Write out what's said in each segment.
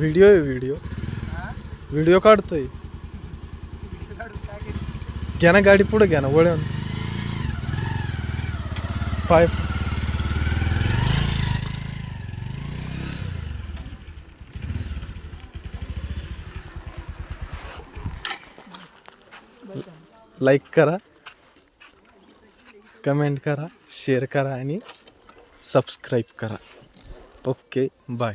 video है video video काढतोय घ्या ना गाडी पुढ़ घ्या ना वळून लाइक करा कमेंट करा शेयर करा आणि करा ओके बाय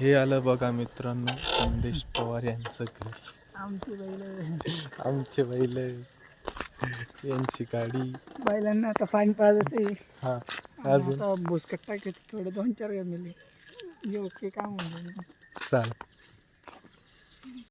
हे आलं बघा मित्रांनो संदेश पवार यांचं घर आमची बैल आमचे बैल यांची गाडी बैलांना आता पाणी पाहत आहे हा अजून भुसकट टाकत थोडे दोन चार गेले जे ओके काम चालेल